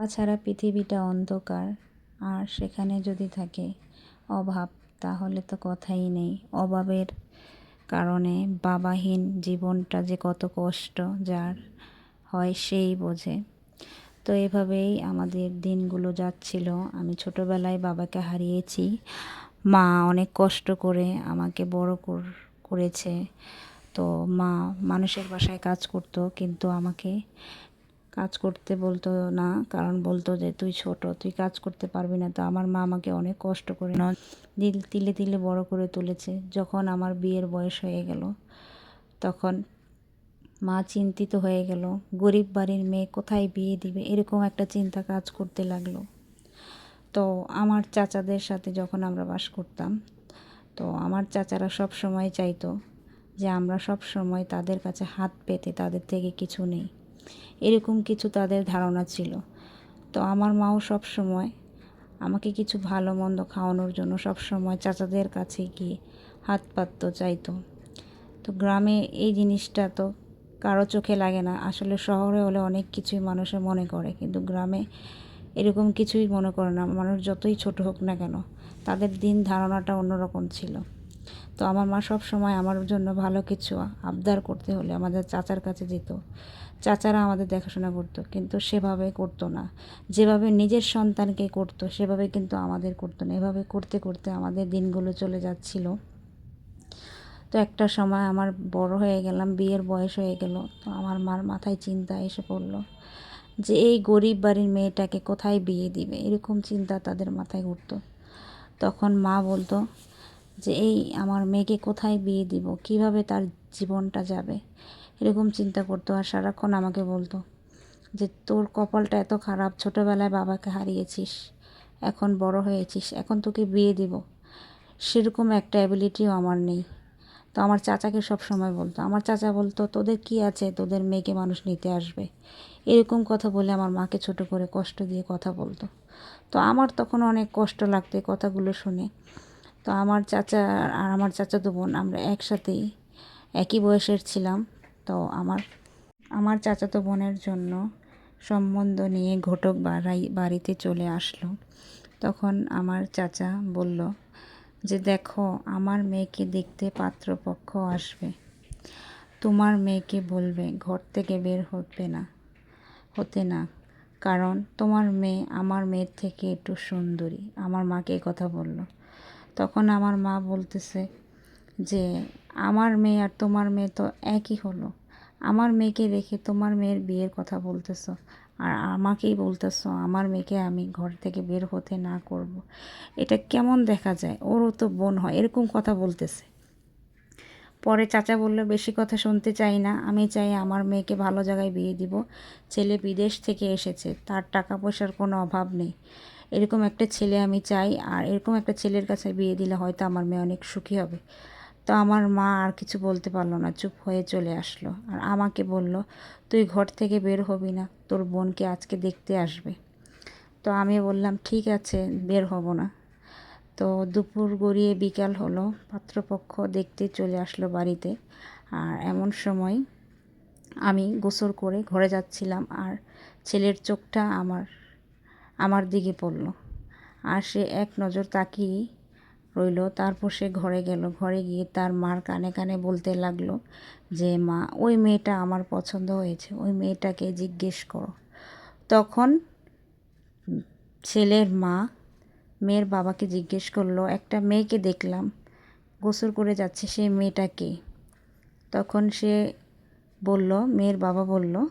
তাছাড়া পৃথিবীটা অন্ধকার। আর সেখানে যদি থাকে অভাব, তাহলে তো কথাই নেই। অভাবের কারণে বাবাহীন জীবনটা যে কত কষ্ট, যার হয় সেই বোঝে। তো এভাবেই আমাদের দিনগুলো যাচ্ছিল। আমি ছোটোবেলায় বাবাকে হারিয়েছি। মা অনেক কষ্ট করে আমাকে বড় করেছে। তো মা মানুষের বাসায় কাজ করতো, কিন্তু আমাকে কাজ করতে বলতো না কারণ বলতো যে তুই ছোট তুই কাজ করতে পারবি না। তো আমার মা আমাকে অনেক কষ্ট করে দিল তিলে তিলে বড় করে তুলেছে। যখন আমার বিয়ের বয়স হয়ে গেল তখন মা চিন্তিত হয়ে গেল গরিব বাড়ির মেয়ে কোথায় বিয়ে দিবে? এরকম একটা চিন্তা কাজ করতে লাগল। তো আমার চাচাদের সাথে যখন আমরা বাস করতাম তো আমার চাচারা সব সময় চাইতো যে আমরা সব সময় তাদের কাছে হাত পেতে তাদের থেকে কিছু নেই। এরকম কিছু তাদের ধারণা ছিল। তো আমার মাও সব সময় আমাকে কিছু ভালো মন্দ খাওয়ানোর জন্য সব সময় চাচাদের কাছে গিয়ে হাত পাততো, চাইতো। তো গ্রামে এই জিনিসটা তো কারও চোখে লাগে না। আসলে শহরে হলে অনেক কিছুই মানুষে মনে করে, কিন্তু গ্রামে এরকম কিছুই মনে করে না। মানুষ যতই ছোট হোক না কেন, তাদের দিন ধারণাটা অন্যরকম ছিল। তো আমার মা সব সময় আমার জন্য ভালো কিছু আবদার করতে হলে আমাদের চাচার কাছে যেত। চাচারা আমাদের দেখাশোনা করতো, কিন্তু সেভাবে করতো না। যেভাবে নিজের সন্তানকে করতো, সেভাবে কিন্তু আমাদের করতো না। এভাবে করতে করতে আমাদের দিনগুলো চলে যাচ্ছিল। তো একটা সময় আমার বড় হয়ে গেলাম, বিয়ের বয়স হয়ে গেল, তো আমার মার মাথায় চিন্তা এসে পড়ল যে এই গরিব বাড়ির মেয়েটাকে কোথায় বিয়ে দিবে? এরকম চিন্তা তাদের মাথায় ঘুরতো তখন মা বলতো যে, এই, আমার মেয়েকে কোথায় বিয়ে দিব? কীভাবে তার জীবনটা যাবে? এরকম চিন্তা করতো আর সারাক্ষণ আমাকে বলতো যে, তোর কপালটা এত খারাপ, ছোটোবেলায় বাবাকে হারিয়েছিস, এখন বড় হয়েছিস, এখন তোকে বিয়ে দিব। সেরকম একটা অ্যাবিলিটিও আমার নেই। তো আমার চাচাকে সব সময় বলতো, আমার চাচা বলতো, তোদের কি আছে? তোদের মেয়েকে মানুষ নিতে আসবে। এরকম কথা বলে আমার মাকে ছোট করে কষ্ট দিয়ে কথা বলতো। তো আমার তখন অনেক কষ্ট লাগতো কথাগুলো শুনে। তো আমার চাচা আর আমার চাচাতো বোন আমরা একসাথেই, একই বয়সের ছিলাম। তো আমার আমার চাচাতো বোনের জন্য সম্বন্ধ নিয়ে ঘটক বাড়াই, বাড়িতে চলে আসলো। তখন আমার চাচা বলল যে, দেখো, আমার মেয়েকে দেখতে পাত্রপক্ষ আসবে। তোমার মেয়েকে বলবে, ঘর থেকে বের হতে না হতে না। কারণ তোমার মেয়ে, আমার মেয়ের থেকে একটু সুন্দরী। আমার মাকে কথা বলল। তখন আমার মা বলতেছে যে, আমার মেয়ে আর তোমার মেয়ে তো একই হলো। আমার মেয়েকে রেখে তোমার মেয়ের বিয়ের কথা বলতেছ। আর আমাকেই বলতেছ, আমার মেয়েকে আমি ঘর থেকে বের হতে না করব। এটা কেমন দেখা যায়? ওরও তো বোন হয়, এরকম কথা বলতেছে। পরে চাচা বলল, বেশি কথা শুনতে চাই না। আমি চাই আমার মেয়েকে ভালো জায়গায় বিয়ে দিব। ছেলে বিদেশ থেকে এসেছে, তার টাকা পয়সার কোনো অভাব নেই। এরকম একটা ছেলে আমি চাই, আর এরকম একটা ছেলের কাছে বিয়ে দিলে হয়তো আমার মেয়ে অনেক সুখী হবে। তো আমার মা আর কিছু বলতে পারল না, চুপ হয়ে চলে আসলো। আর আমাকে বলল, তুই ঘর থেকে বের হবি না, তোর বোনকে আজকে দেখতে আসবে। তো আমি বললাম, ঠিক আছে, বের হব না। তো দুপুর গড়িয়ে বিকাল হলো, পাত্রপক্ষ দেখতে চলে আসলো বাড়িতে। আর এমন সময় আমি গোসল করে ঘরে যাচ্ছিলাম, আর ছেলের চোখটা আমার আমার দিকে পড়ল। আর সে এক নজর তাকিয়ে রইল। তারপর সে ঘরে গেল। ঘরে গিয়ে তার মার কানে কানে বলতে লাগল যে, মা, ওই মেয়েটা আমার পছন্দ হয়েছে। ওই মেয়েটাকে জিজ্ঞেস করো। তখন ছেলের মা মেয়ের বাবাকে জিজ্ঞেস করল, একটা মেয়েকে দেখলাম। গোসল করে যাচ্ছে সেই মেয়েটাকে? তখন সে বলল, মেয়ের বাবা বলল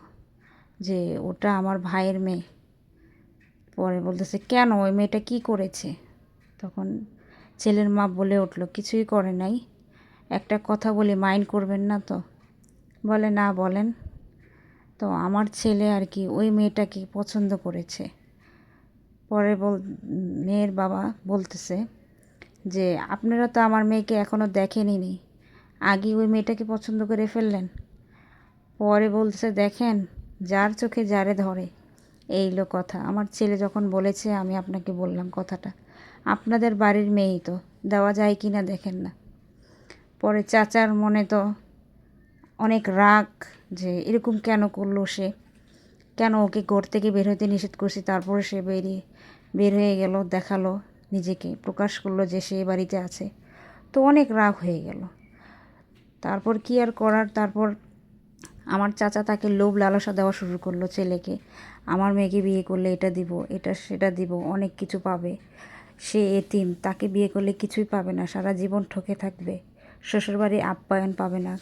যে, ওটা আমার ভাইয়ের মেয়ে। পরে বলতেছে, কেন? ওই মেয়েটা কি করেছে? তখন ছেলের মা বলে উঠল, কিছুই করে নাই। একটা কথা বলি, মাইন্ড করবেন না তো? বলে, না, বলেন। তো আমার ছেলে আর কি, ওই মেয়েটাকে পছন্দ করেছে। পরে বল, মেয়ের বাবা বলতেছে যে, আপনারা তো আমার মেয়েকে এখনও দেখেনি আগে ওই মেয়েটাকে পছন্দ করে ফেললেন। পরে বলছে দেখেন, যার চোখে যারে ধরে। এইলো কথা। আমার ছেলে যখন বলেছে, আমি আপনাকে বললাম কথাটা। আপনাদের বাড়ির মেয়েই তো, দেওয়া যায় কি না দেখেন না। পরে চাচার মনে তো অনেক রাগ যে এরকম কেন করল সে? কেন ওকে ঘর থেকে বের হতে নিষেধ করছি? তারপরে সে বেরিয়ে, বের হয়ে গেল, দেখাল, নিজেকে প্রকাশ করল যে সে বাড়িতে আছে। তো অনেক রাগ হয়ে গেল। তারপর কি আর করার? তারপর আমার চাচা তাকে লোভ লালসা দেওয়া শুরু করল ছেলেকে। আমার মেয়েকে বিয়ে করলে এটা দিব, এটা সেটা দিব, অনেক কিছু পাবে। সে এতিম, তাকে বিয়ে করলে কিছুই পাবে না, সারা জীবন ঠকে থাকবে, শ্বশুরবাড়ি আপ্যায়ন পাবে না।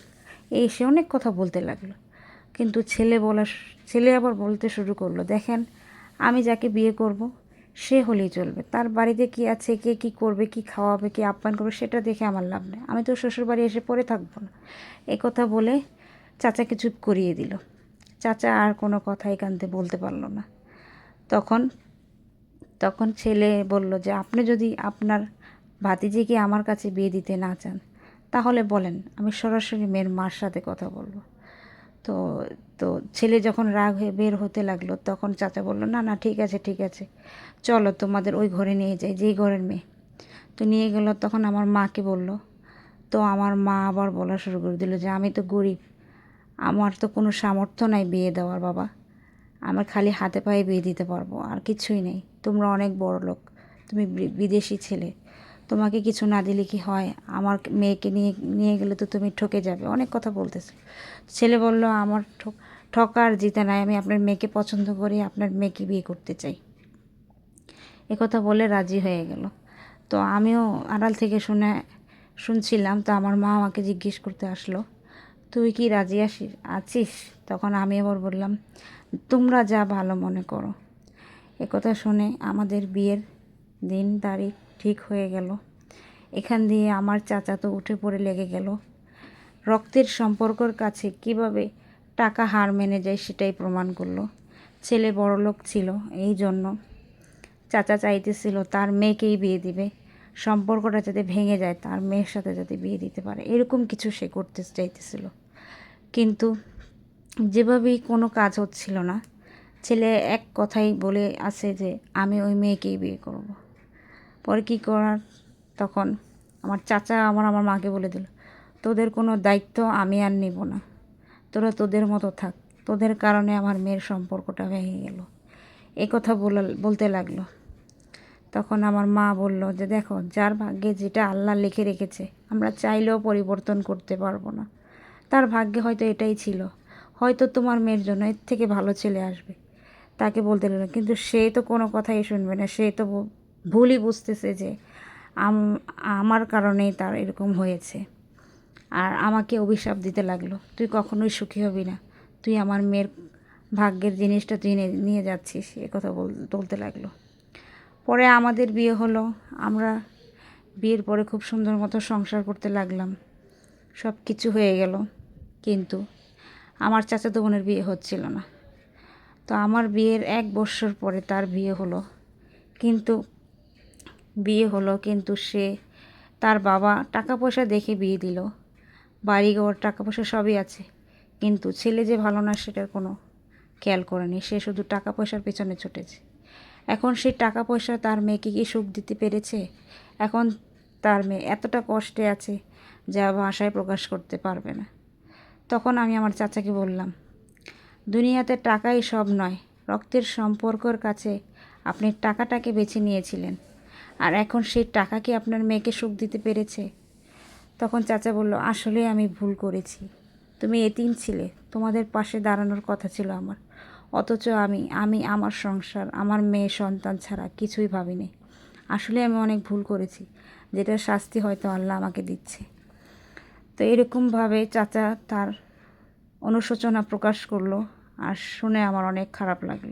এই সে অনেক কথা বলতে লাগল। কিন্তু ছেলে বলা ছেলে আবার বলতে শুরু করল, দেখেন, আমি যাকে বিয়ে করব, সে হলেই চলবে। তার বাড়িতে কি আছে, কে কি করবে, কি খাওয়াবে, কি আপ্যায়ন করবে, সেটা দেখে আমার লাভ নেই। আমি তো শ্বশুরবাড়ি এসে পড়ে থাকব না। এ কথা বলে চাচাকে চুপ করিয়ে দিল। চাচা আর কোনো কথাই কানতে বলতে পারল না। তখন তখন ছেলে বলল যে, আপনি যদি আপনার ভাতিজিকে আমার কাছে বিয়ে দিতে না চান, তাহলে বলেন, আমি সরাসরি মেয়ের মার সাথে কথা বলব। তো তো ছেলে যখন রাগ হয়ে বের হতে লাগল, তখন চাচা বলল, না না, ঠিক আছে ঠিক আছে, চলো তোমাদের ওই ঘরে নিয়ে যাই, যেই ঘরের মেয়ে। তো নিয়ে গেল, তখন আমার মাকে বলল। তো আমার মা আবার বলা শুরু করে দিল যে, আমি তো গরিব, আমার তো কোনো সামর্থ্য নাই বিয়ে দেওয়ার, বাবা। আমার খালি হাতে পায়ে বিয়ে দিতে পারব, আর কিছুই নেই। তোমরা অনেক বড় লোক। তুমি বিদেশি ছেলে। তোমাকে কিছু না দিলে কি হয়? আমার মেয়েকে নিয়ে নিয়ে গেলে তো তুমি ঠকে যাবে। অনেক কথা বলতেছে। ছেলে বলল, আমার ঠক- ঠকার জিতে নাই। আমি আপনার মেয়েকে পছন্দ করি। আপনার মেয়েকে বিয়ে করতে চাই। কথা বলে রাজি হয়ে গেল। তো আমিও আড়াল থেকে শুনে, শুনছিলাম। তো আমার মা আমাকে জিজ্ঞেস করতে আসলো, তুই কি রাজি আসিস, আছিস? তখন আমি আবার বললাম, তোমরা যা ভালো মনে করো। একথা শুনে আমাদের বিয়ের দিন তারিখ ঠিক হয়ে গেল। এখান দিয়ে আমার চাচা তো উঠে পড়ে লেগে গেল। রক্তের সম্পর্কর কাছে কীভাবে টাকা হার মেনে যায় সেটাই প্রমাণ করল। ছেলে বড়লোক ছিল, এই জন্য চাচা চাইতেছিল তার মেয়েকেই বিয়ে দিবে। সম্পর্কটা যাতে ভেঙে যায়, তার মেয়ের সাথে যাতে বিয়ে দিতে পারে, এরকম কিছু সে করতে চাইতেছিল। কিন্তু যেভাবেই কোনো কাজ হচ্ছিল না ছেলে এক কথাই বলে আছে যে, আমি ওই মেয়েকেই বিয়ে করব। পরে কী করার? তখন আমার চাচা আমার আমার মাকে বলে দিল, তোদের কোনো দায়িত্ব আমি আর নিব না। তোরা তোদের মতো থাক। তোদের কারণে আমার মেয়ের সম্পর্কটা ভেঙে গেল। এই কথা বলতে লাগল। তখন আমার মা বলল যে, দেখো, যার ভাগ্যে যেটা আল্লাহ লিখে রেখেছে, আমরা চাইলেও পরিবর্তন করতে পারব না। তার ভাগ্যে হয়তো এটাই ছিল। হয়তো তোমার মেয়ের জন্য এর থেকে ভালো ছেলে আসবে। তাকে বলতে লাগল কিন্তু সে তো কোনো কথাই শুনবে না। সে তো ভুলই বুঝতেছে যে আম- আমার কারণেই তার এরকম হয়েছে। আর আমাকে অভিশাপ দিতে লাগল। তুই কখনোই সুখী হবি না। তুই আমার মেয়ের ভাগ্যের জিনিসটা তুই নিয়ে যাচ্ছিস, এ কথা বল বলতে লাগল। পরে আমাদের বিয়ে হলো। আমরা বিয়ের পরে খুব সুন্দর মতো সংসার করতে লাগলাম। সব কিছু হয়ে গেল। কিন্তু আমার চাচাতো বোনের বিয়ে হচ্ছিল না। তো আমার বিয়ের এক বছর পরে তার বিয়ে হলো। কিন্তু বিয়ে হলো, কিন্তু সে তার বাবা টাকা পয়সা দেখে বিয়ে দিল। বাড়িঘর, টাকা পয়সা সবই আছে। কিন্তু ছেলে যে ভালো না, সেটার কোনো খেয়াল করেনি। সে শুধু টাকা পয়সার পেছনে ছুটেছে। এখন সেই টাকা পয়সা তার মেয়েকে কি সুখ দিতে পেরেছে? এখন তার মেয়ে এতটা কষ্টে আছে যা ভাষায় প্রকাশ করতে পারবে না। তখন আমি আমার চাচাকে বললাম দুনিয়াতে টাকাই সব নয়, রক্তের সম্পর্কর কাছে আপনি টাকাটাকে বেছে নিয়েছিলেন। আর এখন সেই টাকা কি আপনার মেয়েকে সুখ দিতে পেরেছে। তখন চাচা বলল, আসলে আমি ভুল করেছি। তুমি এতিম ছিলে, তোমাদের পাশে দাঁড়ানোর কথা ছিল আমার। অথচ আমি আমি আমার সংসার, আমার মেয়ে সন্তান ছাড়া কিছুই ভাবিনি। আসলে আমি অনেক ভুল করেছি, যেটা শাস্তি হয়তো আল্লাহ আমাকে দিচ্ছে। তো এরকমভাবে চাচা তার অনুশোচনা প্রকাশ করল। আর শুনে আমার অনেক খারাপ লাগল।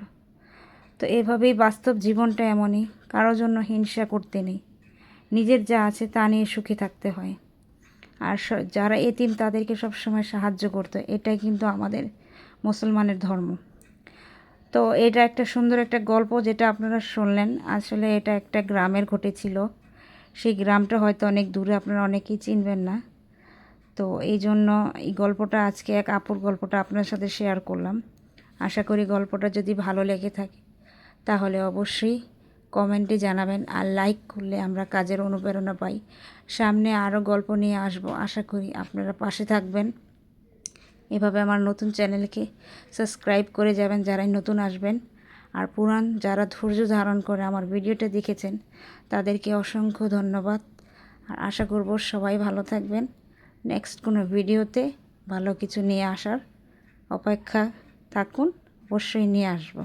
তো এভাবেই বাস্তব জীবনটা এমনই কারোর জন্য হিংসা করতে নেই। নিজের যা আছে তা নিয়ে সুখী থাকতে হয়। আর যারা এতিম তাদেরকে সবসময় সাহায্য করতে। এটাই কিন্তু আমাদের মুসলমানের ধর্ম। তো এটা একটা সুন্দর একটা গল্প যেটা আপনারা শুনলেন। আসলে এটা একটা গ্রামের ঘটেছিল। সেই গ্রামটা হয়তো অনেক দূরে, আপনারা অনেকেই চিনবেন না। তো এই জন্য এই গল্পটা, আজকে এক আপুর গল্পটা আপনার সাথে শেয়ার করলাম। আশা করি গল্পটা যদি ভালো লেগে থাকে, তাহলে অবশ্যই কমেন্টে জানাবেন আর লাইক করলে আমরা কাজের অনুপ্রেরণা পাই। সামনে আরও গল্প নিয়ে আসব, আশা করি আপনারা পাশে থাকবেন। এভাবে আমার নতুন চ্যানেলকে সাবস্ক্রাইব করে যাবেন যারাই নতুন আসবেন। আর পুরাণ যারা ধৈর্য ধারণ করে আমার ভিডিওটা দেখেছেন, তাদেরকে অসংখ্য ধন্যবাদ। আর আশা করব সবাই ভালো থাকবেন। নেক্সট কোনো ভিডিওতে ভালো কিছু নিয়ে আসার অপেক্ষা থাকুন অবশ্যই নিয়ে আসব।